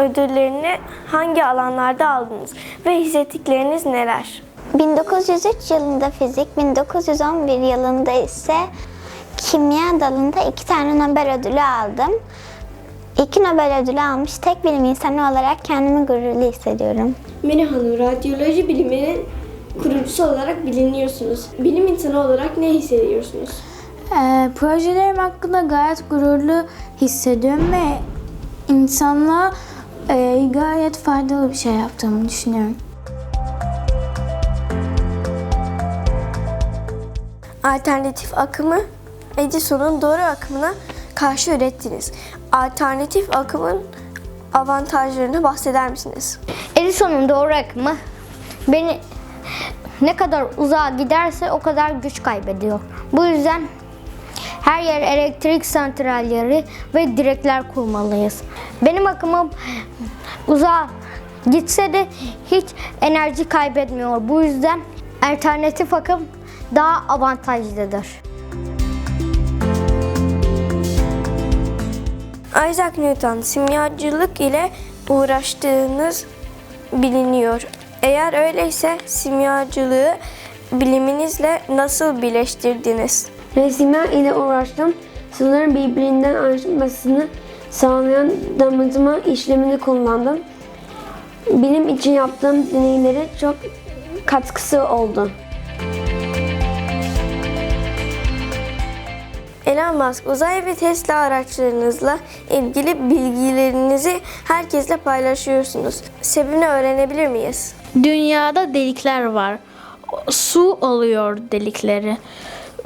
ödüllerini hangi alanlarda aldınız ve hissettikleriniz neler? 1903 yılında fizik, 1911 yılında ise kimya dalında iki tane Nobel ödülü aldım. İki Nobel ödülü almış tek bilim insanı olarak kendimi gururlu hissediyorum. Mine Hanım, radyoloji biliminin kurucusu olarak biliniyorsunuz. Bilim insanı olarak ne hissediyorsunuz? Ee, projelerim hakkında gayet gururlu hissediyorum ve insanlığa e, gayet faydalı bir şey yaptığımı düşünüyorum. Alternatif akımı Edison'un doğru akımına karşı ürettiniz. Alternatif akımın avantajlarını bahseder misiniz? Edison'un doğru akımı beni ne kadar uzağa giderse o kadar güç kaybediyor. Bu yüzden her yer elektrik santralleri ve direkler kurmalıyız. Benim akımım uzağa gitse de hiç enerji kaybetmiyor. Bu yüzden alternatif akım daha avantajlıdır. Isaac Newton simyacılık ile uğraştığınız biliniyor. Eğer öyleyse simyacılığı biliminizle nasıl birleştirdiniz? Resimler ile uğraştım. Sınırların birbirinden ayrışmasını sağlayan damıtma işlemini kullandım. Bilim için yaptığım deneylere çok katkısı oldu. Elon Musk uzay ve Tesla araçlarınızla ilgili bilgilerinizi herkesle paylaşıyorsunuz. Sebebini öğrenebilir miyiz? Dünyada delikler var. Su oluyor delikleri.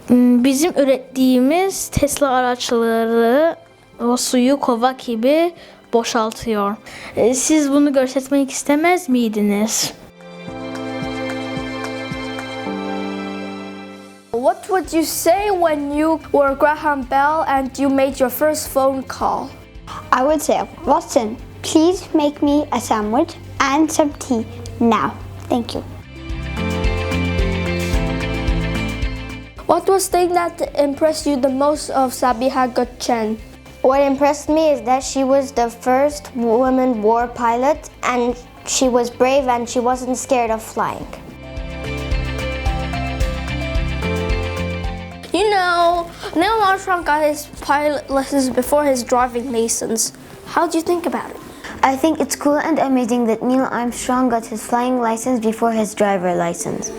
Hmm, Bizim ürettiğimiz Tesla araçları o suyu kova gibi boşaltıyor. E, Siz bunu göstermek istemez miydiniz? What would you say when you were Graham Bell and you made your first phone call? I would say, Watson, please make me a sandwich and some tea now. Thank you. What was the thing that impressed you the most of Sabiha Gökçen? What impressed me is that she was the first woman war pilot and she was brave and she wasn't scared of flying. You know, Neil Armstrong got his pilot lessons before his driving license. How do you think about it? I think it's cool and amazing that Neil Armstrong got his flying license before his driver license.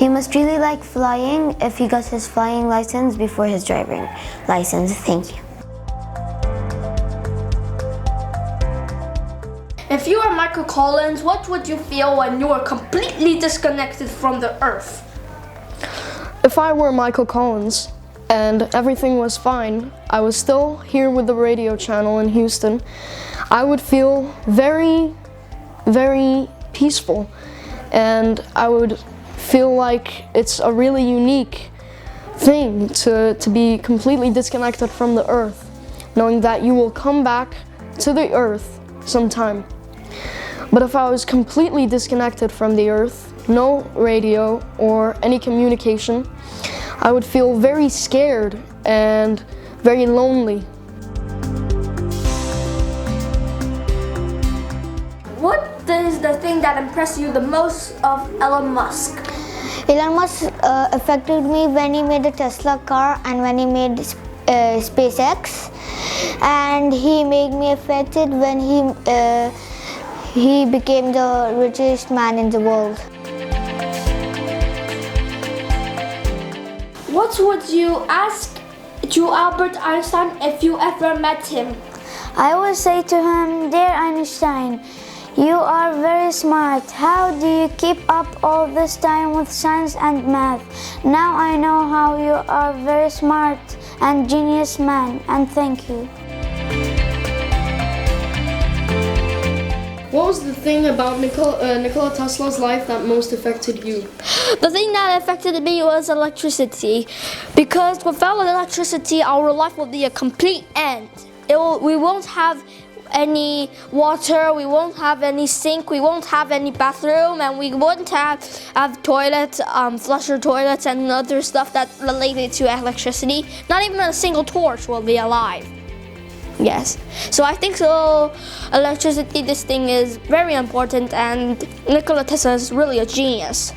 He must really like flying if he got his flying license before his driving license. Thank you. If you were Michael Collins, what would you feel when you were completely disconnected from the earth? If I were Michael Collins and everything was fine, I was still here with the radio channel in Houston, I would feel very, very peaceful. And I would feel like it's a really unique thing to, to be completely disconnected from the earth, knowing that you will come back to the earth sometime. But if I was completely disconnected from the earth, no radio or any communication, I would feel very scared and very lonely. What is the thing that impressed you the most of Elon Musk? Elon Musk uh, affected me when he made the Tesla car and when he made uh, SpaceX, and he made me affected when he uh, he became the richest man in the world. What would you ask to Albert Einstein if you ever met him? I would say to him, Dear Einstein, you are very smart. How do you keep up all this time with science and math? Now I know how you are very smart and genius man, and thank you. What was the thing about Nikola, uh, Nikola Tesla's life that most affected you? The thing that affected me was electricity, because without electricity, our life will be a complete end. It will, we won't have any water, we won't have any sink, we won't have any bathroom, and we won't have have toilets, um, flusher toilets, and other stuff that related to electricity. Not even a single torch will be alive. Yes. So I think so. Electricity, this thing is very important, and Nikola Tesla is really a genius.